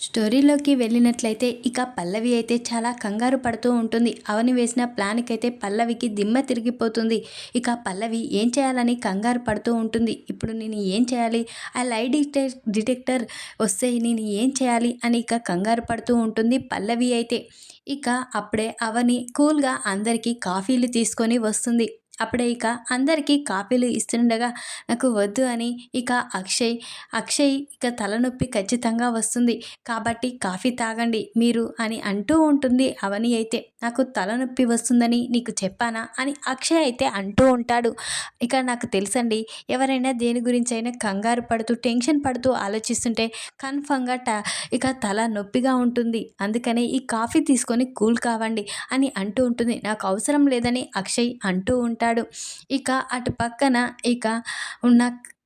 స్టోరీలోకి వెళ్ళినట్లయితే ఇక పల్లవి అయితే చాలా కంగారు పడుతూ ఉంటుంది. అవని వేసిన ప్లాన్కి అయితే పల్లవికి దిమ్మ తిరిగిపోతుంది. ఇక పల్లవి ఏం చేయాలని కంగారు పడుతూ ఉంటుంది. ఇప్పుడు నేను ఏం చేయాలి? ఆ లై డిటెక్ డిటెక్టర్ వస్తే నేను ఏం చేయాలి? అని ఇక కంగారు పడుతూ ఉంటుంది పల్లవి అయితే. ఇక అప్పుడే అవని కూల్గా అందరికీ కాఫీలు తీసుకొని వస్తుంది. అప్పుడే ఇక అందరికీ కాఫీలు ఇస్తుండగా నాకు వద్దు అని ఇక అక్షయ్ అక్షయ్ ఇక తలనొప్పి ఖచ్చితంగా వస్తుంది. కాబట్టి కాఫీ తాగండి మీరు అని అంటూ ఉంటుంది అవని అయితే. నాకు తలనొప్పి వస్తుందని నీకు చెప్పానా అని అక్షయ్ అయితే అంటూ ఉంటాడు. ఇక నాకు తెలుసండి ఎవరైనా దేని గురించి అయినా కంగారు పడుతూ టెన్షన్ పడుతూ ఆలోచిస్తుంటే కన్ఫామ్గా ట ఇక తల నొప్పిగా ఉంటుంది. అందుకనే ఈ కాఫీ తీసుకొని కూల్ కావండి అని అంటూ ఉంటుంది. నాకు అవసరం లేదని అక్షయ్ అంటూ ఉంటాడు. ఇక అటు పక్కన ఇక ఉన్న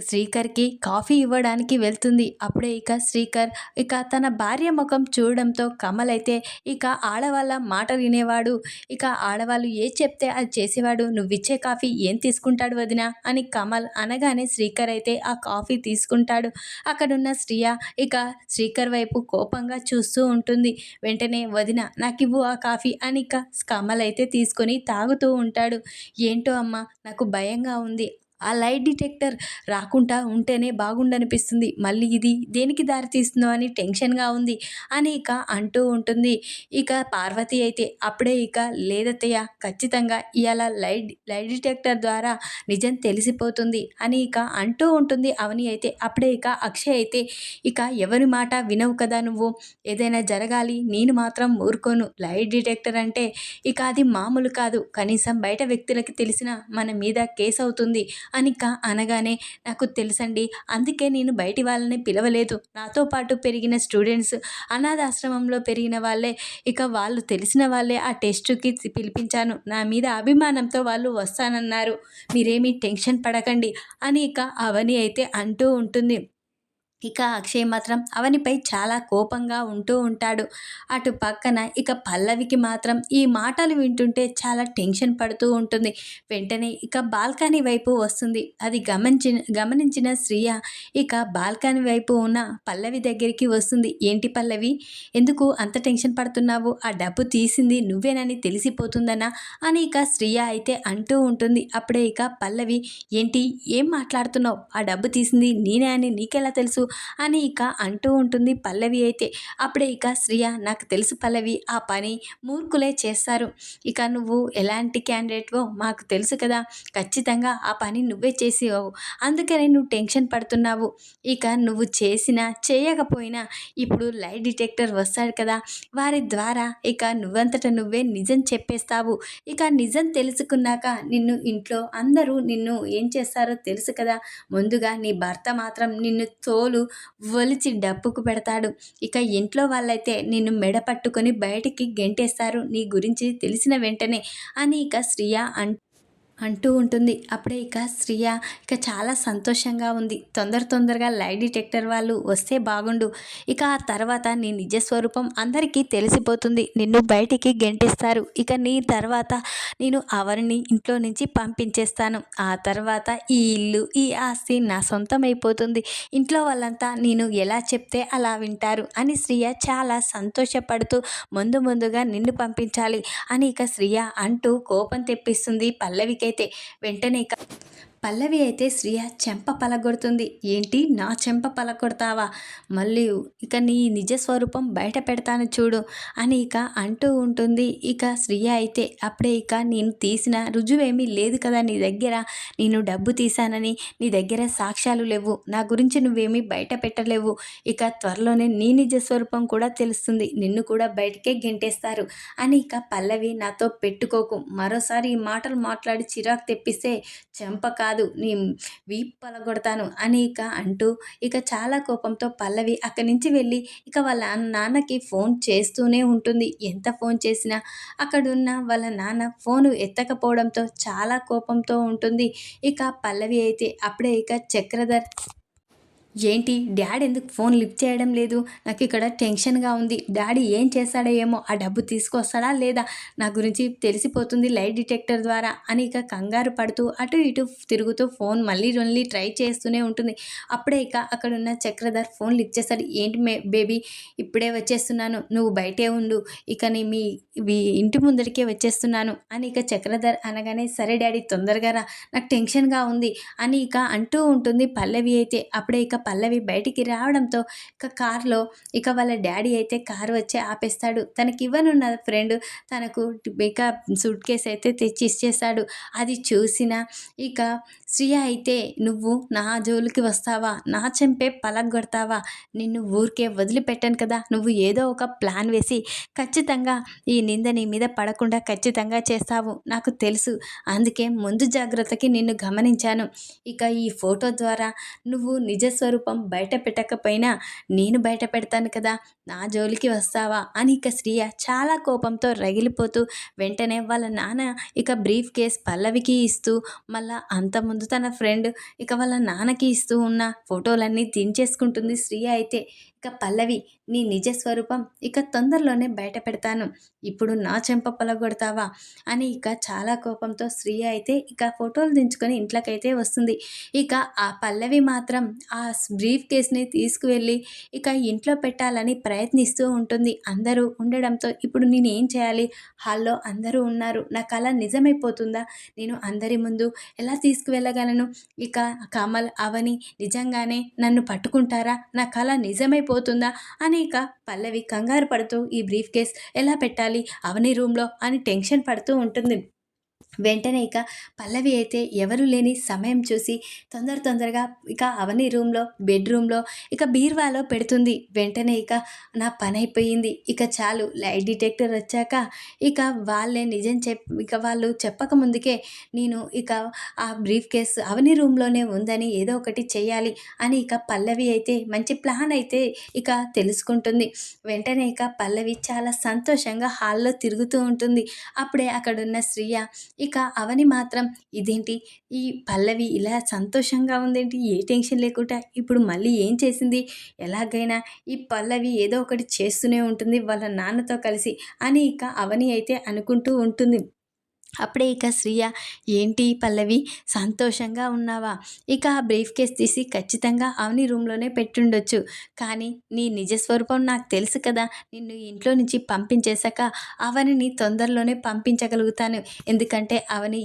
శ్రీకర్కి కాఫీ ఇవ్వడానికి వెళ్తుంది. అప్పుడే ఇక శ్రీకర్ ఇక తన భార్య ముఖం చూడడంతో కమల్ అయితే ఇక ఆడవాళ్ళ మాట వినేవాడు. ఇక ఆడవాళ్ళు ఏ చెప్తే అది చేసేవాడు. నువ్వు ఇచ్చే కాఫీ ఏం తీసుకుంటాడు వదిన? అని కమల్ అనగానే శ్రీకర్ అయితే ఆ కాఫీ తీసుకుంటాడు. అక్కడున్న శ్రియ ఇక శ్రీకర్ వైపు కోపంగా చూస్తూ ఉంటుంది. వెంటనే వదిన నాకు ఇవ్వు ఆ కాఫీ అని ఇక కమల్ అయితే తీసుకొని తాగుతూ ఉంటాడు. ఏంటో అమ్మ నాకు భయంగా ఉంది. ఆ లైట్ డిటెక్టర్ రాకుండా ఉంటేనే బాగుండనిపిస్తుంది. మళ్ళీ ఇది దేనికి దారి తీస్తుందో అని టెన్షన్గా ఉంది. అని ఇక అంటూ ఉంటుంది. ఇక పార్వతి అయితే అప్పుడే ఇక లేదత్తయ్య ఖచ్చితంగా ఇవాళ లైట్ లైట్ డిటెక్టర్ ద్వారా నిజం తెలిసిపోతుంది అని ఇక అంటూ ఉంటుంది. అవని అయితే అప్పుడే ఇక అక్షయ్ అయితే ఇక ఎవరి మాట వినవు కదా నువ్వు? ఏదైనా జరగాలి నేను మాత్రం ఊరుకోను. లైట్ డిటెక్టర్ అంటే ఇక అది మామూలు కాదు. కనీసం బయట వ్యక్తులకి తెలిసిన మన మీద కేసు అవుతుంది అనిక అనగానే నాకు తెలుసండి. అందుకే నేను బయటి వాళ్ళని పిలవలేదు. నాతో పాటు పెరిగిన స్టూడెంట్స్ అనాథాశ్రమంలో పెరిగిన వాళ్ళే ఇక వాళ్ళు తెలిసిన వాళ్ళే ఆ టెస్ట్కి పిలిపించాను. నా మీద అభిమానంతో వాళ్ళు వస్తానన్నారు. మీరేమీ టెన్షన్ పడకండి అని ఇక అవని అయితే అంటూ ఉంటుంది. ఇక అక్షయ్ మాత్రం అవనిపై చాలా కోపంగా ఉంటూ ఉంటాడు. అటు పక్కన ఇక పల్లవికి మాత్రం ఈ మాటలు వింటుంటే చాలా టెన్షన్ పడుతూ ఉంటుంది. వెంటనే ఇక బాల్కనీ వైపు వస్తుంది. అది గమనించిన గమనించిన శ్రీయ ఇక బాల్కనీ వైపు ఉన్న పల్లవి దగ్గరికి వస్తుంది. ఏంటి పల్లవి? ఎందుకు అంత టెన్షన్ పడుతున్నావు? ఆ డబ్బు తీసింది నువ్వేనని తెలిసిపోతుందనా? అని ఇక శ్రీయ అయితే అంటూ ఉంటుంది. అప్పుడే ఇక పల్లవి ఏంటి? ఏం మాట్లాడుతున్నావు? ఆ డబ్బు తీసింది నేనే అని నీకెలా తెలుసు? అని ఇక అంటూ ఉంటుంది పల్లవి అయితే. అప్పుడే ఇక శ్రియ నాకు తెలుసు పల్లవి ఆ పని మూర్ఖులే చేస్తారు. ఇక నువ్వు ఎలాంటి క్యాండిడేట్వో మాకు తెలుసు కదా ఖచ్చితంగా ఆ పని నువ్వే చేసేవావు. అందుకనే నువ్వు టెన్షన్ పడుతున్నావు. ఇక నువ్వు చేసినా చేయకపోయినా ఇప్పుడు లైట్ డిటెక్టర్ వస్తాడు కదా వారి ద్వారా ఇక నువ్వంతట నువ్వే నిజం చెప్పేస్తావు. ఇక నిజం తెలుసుకున్నాక నిన్ను ఇంట్లో అందరూ నిన్ను ఏం చేస్తారో తెలుసు కదా ముందుగా నీ భర్త మాత్రం నిన్ను తోలు ఒలిచి డప్పుకు పెడతాడు. ఇక ఇంట్లో వాళ్ళైతే నిన్ను మెడ పట్టుకొని బయటికి గెంటేస్తారు. నీ గురించి తెలిసిన వెంటనే అని ఇక శ్రియ అంటూ అంటూ ఉంటుంది. అప్పుడే ఇక శ్రియ ఇక చాలా సంతోషంగా ఉంది. తొందర తొందరగా లై డిటెక్టర్ వాళ్ళు వస్తే బాగుండు. ఇక ఆ తర్వాత నీ నిజ స్వరూపం అందరికీ తెలిసిపోతుంది. నిన్ను బయటికి గెంటిస్తారు. ఇక నీ తర్వాత నేను అవరిని ఇంట్లో నుంచి పంపించేస్తాను. ఆ తర్వాత ఈ ఇల్లు ఈ ఆస్తి నా సొంతం అయిపోతుంది ఇంట్లో వాళ్ళంతా నేను ఎలా చెప్తే అలా వింటారు అని శ్రియ చాలా సంతోషపడుతూ ముందు ముందుగా నిన్ను పంపించాలి అని ఇక శ్రియ అంటూ కోపం తెప్పిస్తుంది. పల్లవికి అయితే వెంటనే పల్లవి అయితే శ్రియ చెంప పలగొడుతుంది. ఏంటి? నా చెంప పలగొడతావా? మళ్ళీ ఇక నీ నిజ స్వరూపం బయట పెడతాను చూడు అని ఇక అంటూ ఉంటుంది. ఇక శ్రియ అయితే అప్పుడే ఇక నేను తీసిన రుజువేమీ లేదు కదా నీ దగ్గర. నేను డబ్బు తీశానని నీ దగ్గర సాక్ష్యాలు లేవు. నా గురించి నువ్వేమీ బయట పెట్టలేవు. ఇక త్వరలోనే నీ నిజ స్వరూపం కూడా తెలుస్తుంది. నిన్ను కూడా బయటకే గెంటేస్తారు అని ఇక పల్లవి నాతో పెట్టుకోకు. మరోసారి ఈ మాటలు మాట్లాడి చిరాకు తెప్పిస్తే చెంపక కాదు నీ వీప్ పలగొడతాను అని ఇక అంటూ ఇక చాలా కోపంతో పల్లవి అక్కడి నుంచి వెళ్ళి ఇక వాళ్ళ నాన్నకి ఫోన్ చేస్తూనే ఉంటుంది. ఎంత ఫోన్ చేసినా అక్కడున్న వాళ్ళ నాన్న ఫోను ఎత్తకపోవడంతో చాలా కోపంతో ఉంటుంది. ఇక పల్లవి అయితే అప్పుడే ఇక చక్రధర్ ఏంటి? డాడీ ఎందుకు ఫోన్ లిఫ్ట్ చేయడం లేదు? నాకు ఇక్కడ టెన్షన్గా ఉంది. డాడీ ఏం చేస్తాడో ఏమో ఆ డబ్బు తీసుకొస్తాడా లేదా? నా గురించి తెలిసిపోతుంది లైట్ డిటెక్టర్ ద్వారా. అని ఇక కంగారు పడుతూ అటు ఇటు తిరుగుతూ ఫోన్ మళ్ళీ మళ్ళీ ట్రై చేస్తూనే ఉంటుంది. అప్పుడే ఇక అక్కడ ఉన్న చక్రధర్ ఫోన్ లిఫ్ట్ చేస్తాడు. ఏంటి మే బేబీ ఇప్పుడే వచ్చేస్తున్నాను. నువ్వు బయటే ఉండు. ఇక నీ మీ మీ ఇంటి ముందరికే వచ్చేస్తున్నాను. అని ఇక చక్రధర్ అనగానే సరే డాడీ తొందరగా రా. నాకు టెన్షన్గా ఉంది. అని ఇక అంటూ ఉంటుంది పల్లవి అయితే. అప్పుడే ఇక పల్లవి బయటికి రావడంతో ఇక కారులో ఇక వాళ్ళ డాడీ అయితే కారు వచ్చి ఆపేస్తాడు. తనకి ఇవ్వనున్న ఫ్రెండ్ తనకు ఇక సూట్ కేస్ అయితే తెచ్చి ఇచ్చేస్తాడు. అది చూసిన ఇక శ్రియ అయితే నువ్వు నా జోలికి వస్తావా? నా చెంపే పలగొడతావా నిన్ను ఊరికే వదిలిపెట్టాను కదా? నువ్వు ఏదో ఒక ప్లాన్ వేసి ఖచ్చితంగా ఈ నింద నీ మీద పడకుండా ఖచ్చితంగా చేస్తావు. నాకు తెలుసు. అందుకే ముందు జాగ్రత్తకి నిన్ను గమనించాను. ఇక ఈ ఫోటో ద్వారా నువ్వు నిజ స్వరూపం బయట పెట్టకపోయినా నేను బయట పెడతాను కదా నా జోలికి వస్తావా? అని ఇక శ్రీయ చాలా కోపంతో రగిలిపోతూ వెంటనే వాళ్ళ నాన్న ఇక బ్రీఫ్ కేస్ పల్లవికి ఇస్తూ మళ్ళా ముందు తన ఫ్రెండ్ ఇక వాళ్ళ నాన్నకి ఇస్తూ ఉన్న ఫోటోలన్నీ దించేసుకుంటుంది శ్రీయ అయితే. ఇక పల్లవి నీ నిజ స్వరూపం ఇక తొందరలోనే బయట పెడతాను. ఇప్పుడు నా చెంప పొలగొడతావా? అని ఇక చాలా కోపంతో శ్రీయ అయితే ఇక ఫోటోలు దించుకొని ఇంట్లోకైతే వస్తుంది. ఇక ఆ పల్లవి మాత్రం ఆ బ్రీఫ్ కేస్ని తీసుకువెళ్ళి ఇక ఇంట్లో పెట్టాలని ప్రయత్నిస్తూ ఉంటుంది. అందరూ ఉండడంతో ఇప్పుడు నేను ఏం చేయాలి? హాల్లో అందరూ ఉన్నారు. నా కళ నిజమైపోతుందా? నేను అందరి ముందు ఎలా తీసుకువెళ్ళగలను? ఇక కమల్ అవని నిజంగానే నన్ను పట్టుకుంటారా? నా కళ నిజమైపోతుందా? అని ఇక పల్లవి కంగారు పడుతూ ఈ బ్రీఫ్ కేస్ ఎలా పెట్టాలి? అవని రూమ్లో అని టెన్షన్ పడుతూ ఉంటుంది. వెంటనే ఇక పల్లవి అయితే ఎవరు లేని సమయం చూసి తొందర తొందరగా ఇక అవని రూమ్లో బెడ్రూమ్లో ఇక బీర్వాలో పెడుతుంది. వెంటనే ఇక నా పని అయిపోయింది. ఇక చాలు లైట్ డిటెక్టర్ వచ్చాక ఇక వాళ్ళే నిజం చెప్ ఇక వాళ్ళు చెప్పక ముందుకే నేను ఇక ఆ బ్రీఫ్ కేస్ అవని రూమ్లోనే ఉందని ఏదో ఒకటి చేయాలి అని ఇక పల్లవి అయితే మంచి ప్లాన్ అయితే ఇక తెలుసుకుంటుంది. వెంటనే ఇక పల్లవి చాలా సంతోషంగా హాల్లో తిరుగుతూ ఉంటుంది. అప్పుడే అక్కడున్న శ్రీయ ఇక అవని మాత్రం ఇదేంటి? ఈ పల్లవి ఇలా సంతోషంగా ఉందేంటి? ఏ టెన్షన్ లేకుండా ఇప్పుడు మళ్ళీ ఏం చేసింది? ఎలాగైనా ఈ పల్లవి ఏదో ఒకటి చేస్తూనే ఉంటుంది వాళ్ళ నాన్నతో కలిసి అని ఇక అవని అయితే అనుకుంటూ ఉంటుంది. అప్పుడే ఇక శ్రీయ ఏంటి పల్లవి సంతోషంగా ఉన్నావా? ఇక ఆ బ్రీఫ్ కేస్ తీసి ఖచ్చితంగా అవని రూమ్లోనే పెట్టుండొచ్చు. కానీ నీ నిజస్వరూపం నాకు తెలుసు కదా నిన్ను ఇంట్లో నుంచి పంపించేశాక అవనిని తొందరలోనే పంపించగలుగుతాను. ఎందుకంటే అవని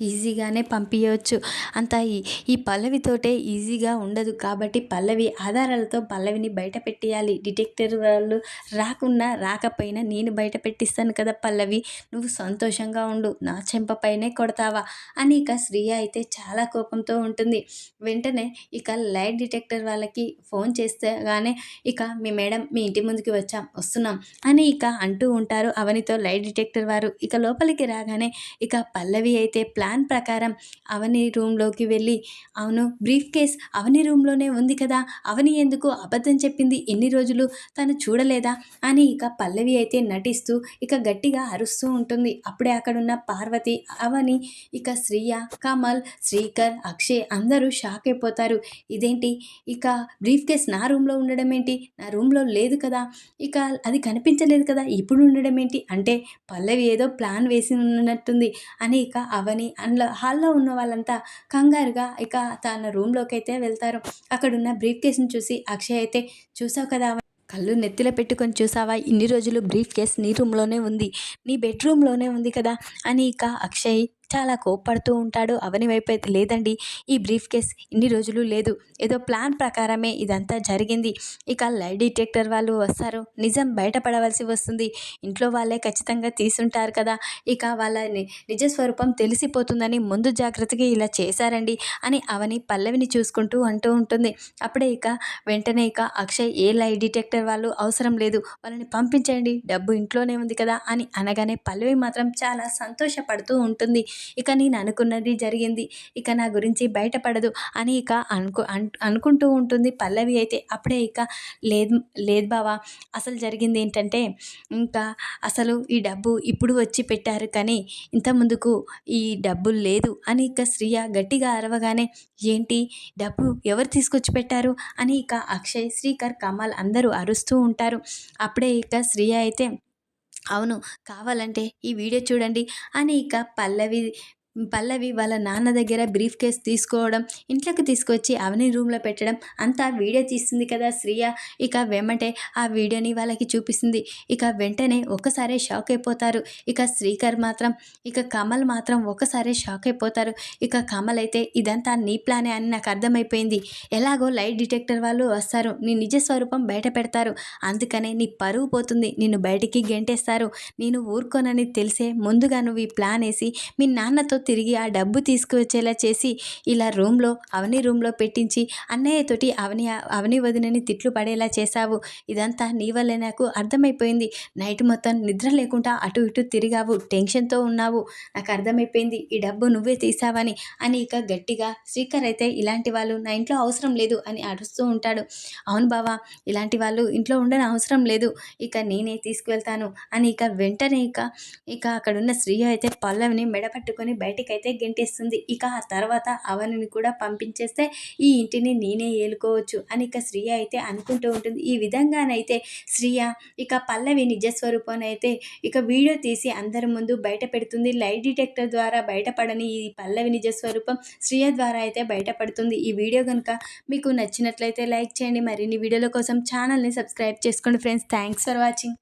ఈజీగానే పంపించవచ్చు అంత ఈ ఈ పల్లవితోటే ఈజీగా ఉండదు కాబట్టి పల్లవి ఆధారాలతో పల్లవిని బయట పెట్టేయాలి. డిటెక్టర్ వాళ్ళు రాకున్నా రాకపోయినా నేను బయట పెట్టిస్తాను కదా పల్లవి. నువ్వు సంతోషంగా ఉండు నా చెంపపైనే కొడతావా? అని ఇక శ్రీయ అయితే చాలా కోపంతో ఉంటుంది. వెంటనే ఇక లైట్ డిటెక్టర్ వాళ్ళకి ఫోన్ చేస్తే గానే ఇక మీ మేడం మీ ఇంటి ముందుకి వచ్చాం వస్తున్నాం అని ఇక అంటూ ఉంటారు అవనితో లైట్ డిటెక్టర్ వారు. ఇక లోపలికి రాగానే ఇక పల్లవి అయితే ప్లాన్ ప్లాన్ ప్రకారం అవని రూమ్లోకి వెళ్ళి అవును బ్రీఫ్ కేస్ అవని రూమ్లోనే ఉంది కదా అవని ఎందుకు అబద్ధం చెప్పింది ఎన్ని రోజులు తను చూడలేదా అని ఇక పల్లవి అయితే నటిస్తూ ఇక గట్టిగా అరుస్తూ ఉంటుంది. అప్పుడే అక్కడున్న పార్వతి అవని ఇక శ్రీయ కమల్ శ్రీకర్ అక్షయ్ అందరూ షాక్ అయిపోతారు. ఇదేంటి? ఇక బ్రీఫ్ కేస్ నా రూమ్లో ఉండడం ఏంటి? నా రూమ్లో లేదు కదా. ఇక అది కనిపించలేదు కదా ఇప్పుడు ఉండడం ఏంటి? అంటే పల్లవి ఏదో ప్లాన్ వేసి ఉన్నట్టుంది అని ఇక అవని అందులో హాల్లో ఉన్న వాళ్ళంతా కంగారుగా ఇక తన రూమ్లోకి అయితే వెళ్తారు. అక్కడున్న బ్రీఫ్ కేసును చూసి అక్షయ్ అయితే చూసావు కదా కళ్ళు నెత్తిలో పెట్టుకొని చూసావా? ఇన్ని రోజులు బ్రీఫ్ కేస్ నీ రూమ్లోనే ఉంది. నీ బెడ్రూమ్లోనే ఉంది కదా? అని ఇక అక్షయ్ చాలా కోప్పడుతూ ఉంటాడు. అవని వైపు అయితే లేదండి. ఈ బ్రీఫ్ కేస్ ఇన్ని రోజులు లేదు. ఏదో ప్లాన్ ప్రకారమే ఇదంతా జరిగింది. ఇక లై డిటెక్టర్ వాళ్ళు వస్తారు. నిజం బయటపడవలసి వస్తుంది. ఇంట్లో వాళ్ళే ఖచ్చితంగా తీసుంటారు కదా. ఇక వాళ్ళ నిజస్వరూపం తెలిసిపోతుందని ముందు జాగ్రత్తగా ఇలా చేశారండి అని అవని పల్లవిని చూసుకుంటూ అంటూ ఉంటుంది. అప్పుడే ఇక వెంటనే ఇక అక్షయ్ ఏ లై డిటెక్టర్ వాళ్ళు అవసరం లేదు. వాళ్ళని పంపించండి డబ్బు ఇంట్లోనే ఉంది కదా అని అనగానే పల్లవి మాత్రం చాలా సంతోషపడుతూ ఉంటుంది. ఇక నేను అనుకున్నది జరిగింది. ఇక నా గురించి బయటపడదు అని ఇక అనుకు అన్- అనుకుంటూ ఉంటుంది పల్లవి అయితే. అప్పుడే ఇక లేదు లేదు బావా అసలు జరిగింది ఏంటంటే ఇంకా అసలు ఈ డబ్బు ఇప్పుడు వచ్చి పెట్టారు కానీ ఇంత ముందుకు ఈ డబ్బులు లేదు అని ఇక శ్రియ గట్టిగా అరవగానే ఏంటి? డబ్బు ఎవరు తీసుకొచ్చి పెట్టారు? అని ఇక అక్షయ్ శ్రీకర్ కమల్ అందరూ అరుస్తూ ఉంటారు. అప్పుడే ఇక శ్రియ అయితే అవును. కావాలంటే ఈ వీడియో చూడండి. అని ఇక పల్లవి పల్లవి వాళ్ళ నాన్న దగ్గర బ్రీఫ్ కేస్ తీసుకోవడం ఇంట్లోకి తీసుకొచ్చి అవని రూమ్లో పెట్టడం అంతా వీడియో తీస్తుంది కదా శ్రియ. ఇక వెమ్మటే ఆ వీడియోని వాళ్ళకి చూపిస్తుంది. ఇక వెంటనే ఒకసారే షాక్ అయిపోతారు. ఇక శ్రీకర్ మాత్రం ఇక కమల్ మాత్రం ఒకసారి షాక్ అయిపోతారు. ఇక కమల్ అయితే ఇదంతా నీ ప్లానే అని నాకు అర్థమైపోయింది. ఎలాగో లైట్ డిటెక్టర్ వాళ్ళు వస్తారు. నీ నిజ స్వరూపం బయట పెడతారు. అందుకనే నీ పరువు పోతుంది. నిన్ను బయటికి గెంటేస్తారు. నేను ఊరుకోనని తెలిసే ముందుగా నువ్వు ఈ ప్లాన్ వేసి మీ నాన్నతో తిరిగి ఆ డబ్బు తీసుకువచ్చేలా చేసి ఇలా రూమ్లో అవని రూమ్లో పెట్టించి అన్నయ్యతోటి అవని అవని వదినని తిట్లు పడేలా చేశావు. ఇదంతా నీ వల్లే నాకు అర్థమైపోయింది. నైట్ మొత్తం నిద్ర లేకుండా అటు ఇటు తిరిగావు. టెన్షన్తో ఉన్నావు. నాకు అర్థమైపోయింది. ఈ డబ్బు నువ్వే తీసావని అని ఇక గట్టిగా శ్రీకర్ అయితే ఇలాంటి వాళ్ళు నా ఇంట్లో అవసరం లేదు అని అరుస్తూ ఉంటాడు. అవును బావా ఇలాంటి వాళ్ళు ఇంట్లో ఉండని అవసరం లేదు. ఇక నేనే తీసుకువెళ్తాను అని ఇక వెంటనే ఇక ఇక అక్కడున్న స్త్రీ అయితే పల్లవిని మెడపట్టుకొని బయట బయటికైతే గెంటేస్తుంది. ఇక ఆ తర్వాత అవనిని కూడా పంపించేస్తే ఈ ఇంటిని నేనే ఏలుకోవచ్చు అని ఇక శ్రీయ అయితే అనుకుంటూ ఉంటుంది. ఈ విధంగానైతే శ్రియ ఇక పల్లవి నిజస్వరూపం అయితే ఇక వీడియో తీసి అందరి ముందు బయట పెడుతుంది. లైట్ డిటెక్టర్ ద్వారా బయటపడని ఈ పల్లవి నిజస్వరూపం శ్రీయ ద్వారా అయితే బయటపడుతుంది. ఈ వీడియో కనుక మీకు నచ్చినట్లయితే లైక్ చేయండి. మరిన్ని వీడియోల కోసం ఛానల్ని సబ్స్క్రైబ్ చేసుకోండి ఫ్రెండ్స్. Thanks for watching.